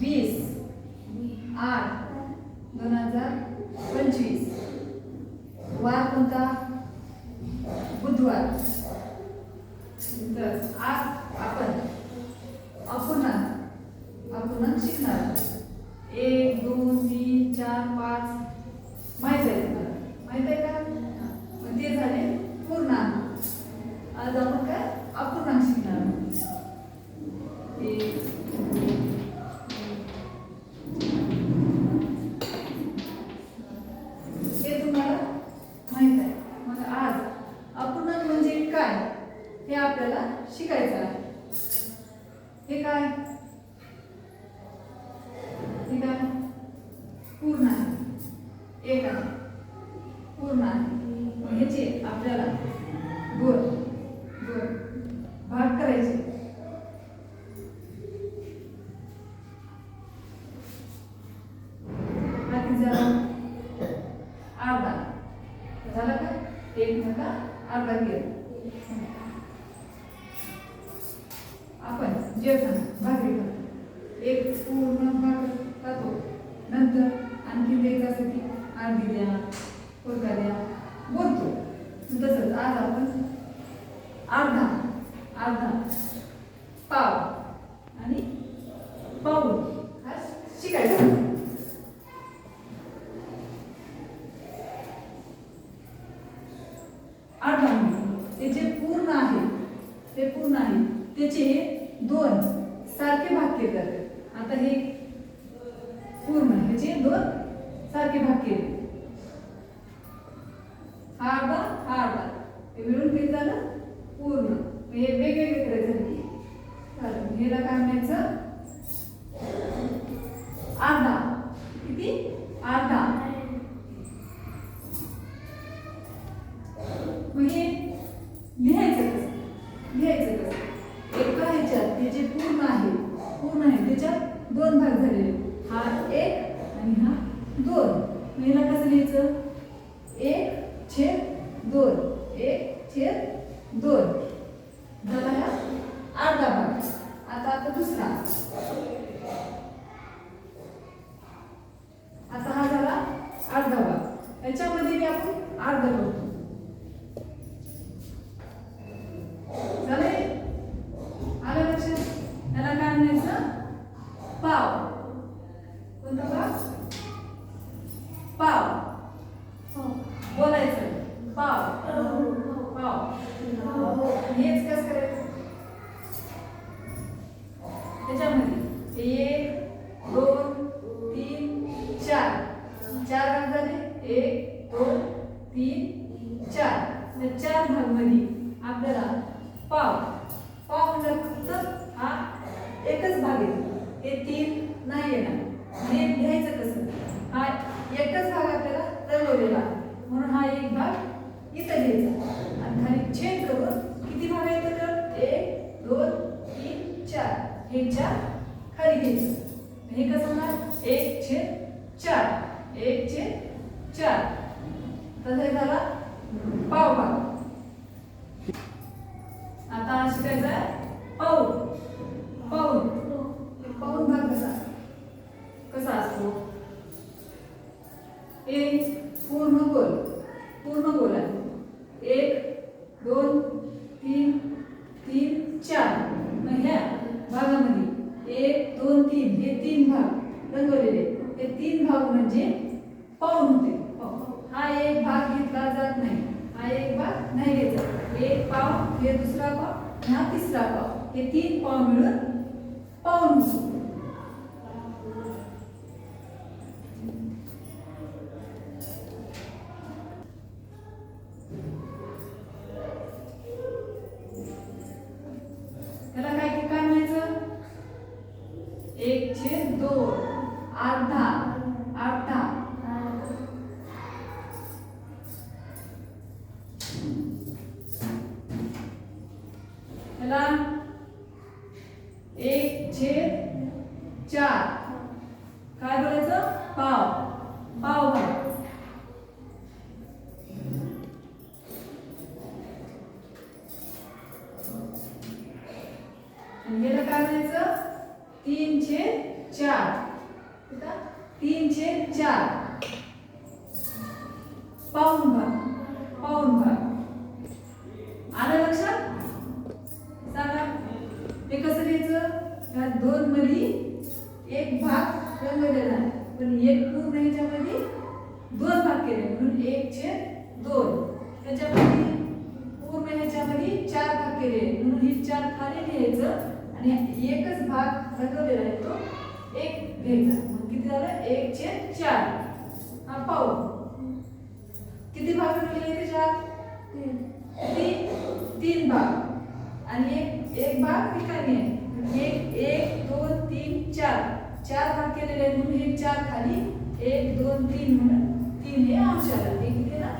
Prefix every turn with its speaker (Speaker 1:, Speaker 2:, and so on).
Speaker 1: वीस. आठ. दोन हजार पंचवीस. वार कोणता? बुधवार. तर आज आपण अपूर्णांक अपूर्णांक शिकणार एक दोन तीन चार पाच. माहीत आहे तुम्हाला माहीत आहे का? ते झाले आपल्याला शिकायचं आहे. हे काय? हे काय? पूर्ण आहे. एक आहे पूर्ण आहे. ह्याचे आपल्याला गोल गोल भाग करायचे. आधी अर्धा. झाला का? एक नका अर्धा गेला जेवताना भाकरी करतो. एक पूर्ण भाकर खातो. नंतर आणखी द्यायचं असं की अर्धी द्या कोरका द्या बोलतो तसंच आज आपण अर्धा अर्धा पाव आणि पाऊल हा शिकायचा अर्धा म्हणजे ते जे पूर्ण आहे ते पूर्ण आहे त्याचे दोन सारखे आता हे पूर्ण ह्याचे दोन सारखे भाग केले. हा अर्धा हा अर्धा हे मिळून किती झालं? पूर्ण. हे वेगवेगळे करायचं की चालेल काय म्हणायचं? अर्धा. किती? अर्धा. मग हे लिहायचं कसं? लिहायचं कसं? एका ह्याच्यात हे जे पूर्ण पूर्ण आहे. त्याच्यात दोन भाग झालेले. हा एक आणि हा दोन. मग याला कसं लिहायचं? एक छेद दोन. एक छेद दोन. झाला हा अर्धा भाग. आता आता दुसरा. आता हा झाला अर्धा भाग. याच्यामध्ये मी आपण अर्धा करतो झाले आलं लक्षात याला काय म्हणायचं पाव कोणता पाव. पाव बोलायचं. पाव. हो, पाव. हो, हेच कसं करायचं? त्याच्यामध्ये एक दोन तीन चार. चार भाग झाले एक दोन तीन चार. या चार भागमध्ये आपल्याला पाव. पाव म्हणजे फक्त हा एकच भाग येतो हे तीन नाही येणार. हे लिहायचं कसं? हा एकच भाग आपल्याला रंगवलेला आहे. म्हणून हा एक भाग इथं घ्यायचा. आणि खाली छेद करून किती भाग आहेत तर एक दोन तीन चार. हे चार खाली घ्यायचं. हे कसं होणार? एक छेद चार. एक छेद चार. तसं हे झाला पाव भाग. आता शिकायचं आहे पाऊल पाऊल पाऊल भाग कसा कसा असतो एक पूर्ण गोल पूर्ण गोल आहे एक दोन तीन तीन चार मग ह्या भागामध्ये एक दोन तीन हे तीन भाग रंगवलेले हे तीन भाग म्हणजे पाऊन होते पाऊण. हा एक भाग घेतला जात नाही हा एक भाग नाही घ्यायचा एक पाव हे दुसरा पाव हा तिसरा पाव. हे तीन पाव मिळून पाऊन होतो त्याला काय काय म्हणायचं? एक छेद दोन अर्धा अर्धा त्याला एक छेद चार. काय बोलायचं? पाव. पाव भाग. याला काय म्हणायचं? तीन चार. तीन चार. पाऊन भाग मध्ये एक भाग रंगवलेला आहे पण एक पूर्ण ह्याच्यामध्ये दोन भाग केले. म्हणून एक छे दोन. त्याच्यामध्ये पूर्ण ह्याच्यामध्ये चार भाग केले. म्हणून ही चार खाली लिहायचं आणि एकच भाग रंगवलेला आहे तो एक घ्यायचा मग किती झालं? एक छे चार. हा पाऊन किती भाग रंगवलेले त्याच्यात? तीन. तीन. भाग. आणि एक एक भाग ठिकाणी आहे. एक एक दोन तीन चार. चार भाग केलेले आहेत म्हणून हे चार खाली एक दोन तीन म्हणून. तीन हे अंशाला ते किती ना?